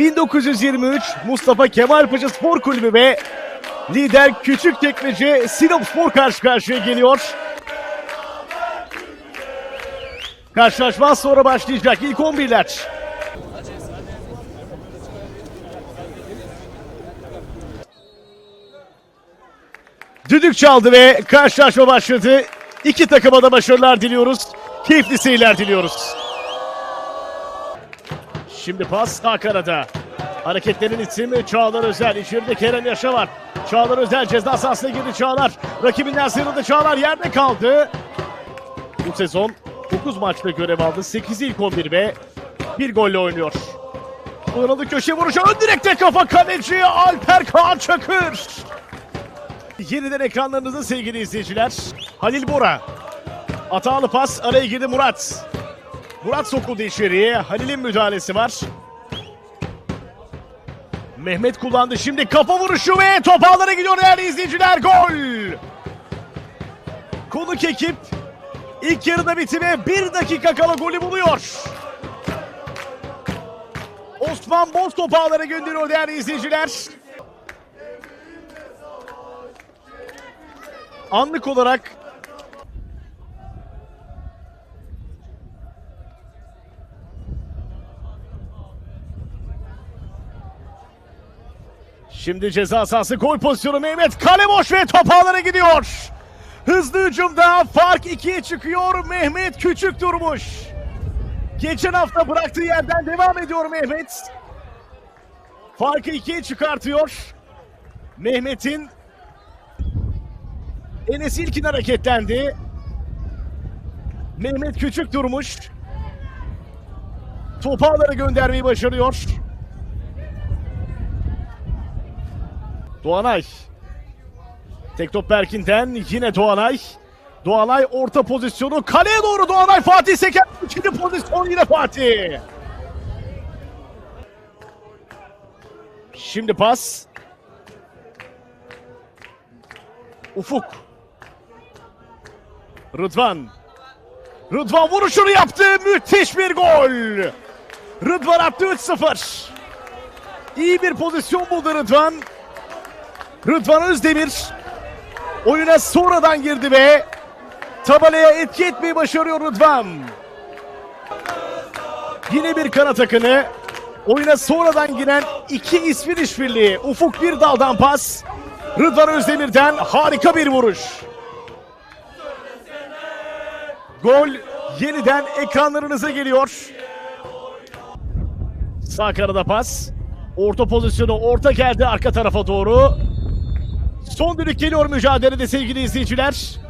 1923 Mustafa Kemal Paşa Spor Kulübü ve lider Küçük Tekmece Sinop Spor karşı karşıya geliyor. Karşılaşma sonra başlayacak ilk 11'ler. Düdük çaldı ve karşılaşma başladı. İki takıma da başarılar diliyoruz. Keyifli seyirler diliyoruz. Şimdi pas Hakan'a Hareketlerin ismi Çağlar Özel. İçeride Kerem Yaşa var. Çağlar Özel ceza sahasına girdi Çağlar. Rakibinden sıyrıldı Çağlar yerde kaldı. Bu sezon 9 maçta görev aldı. 8 ilk 11 ve bir golle oynuyor. Kullanıldı köşe vuruşu. Ön direkte kafa kaleci Alper Kaan Çakır. Yeniden ekranlarınızda sevgili izleyiciler. Halil Bora. Hatalı pas araya girdi Murat. Murat sokuldu içeriye. Halil'in müdahalesi var. Mehmet kullandı şimdi kafa vuruşu ve top ağlara gidiyor değerli izleyiciler. Gol! Konuk ekip ilk yarıda bitime bir dakika kala golü buluyor. Osman Boz top ağlara gönderiyor değerli izleyiciler. Anlık olarak Şimdi ceza sahası gol pozisyonu Mehmet kale boş ve top ağlara gidiyor. Hızlı hücumda fark ikiye çıkıyor. Mehmet küçük durmuş. Geçen hafta bıraktığı yerden devam ediyor Mehmet. Farkı ikiye çıkartıyor. Mehmet'in Enes İlkin hareketlendi. Mehmet küçük durmuş. Topu ağlara göndermeyi başarıyor. Doğanay. Tek top Berkin'den yine Doğanay. Doğanay orta pozisyonu kaleye doğru Doğanay Fatih Seker. İkinci pozisyon yine Fatih. Şimdi pas. Ufuk. Rıdvan. Rıdvan vuruşunu yaptı. Müthiş bir gol. Rıdvan attı 3-0. İyi bir pozisyon buldu Rıdvan. Rıdvan Özdemir oyuna sonradan girdi ve tabelaya etki etmeyi başarıyor Rıdvan. Yine bir kanat akını. Oyuna sonradan giren iki ismin işbirliği. Ufuk bir daldan pas. Rıdvan Özdemir'den harika bir vuruş. Gol yeniden ekranlarınıza geliyor. Sağ kanada pas. Orta pozisyonu orta geldi arka tarafa doğru. Son düdük geliyor mücadelede sevgili izleyiciler.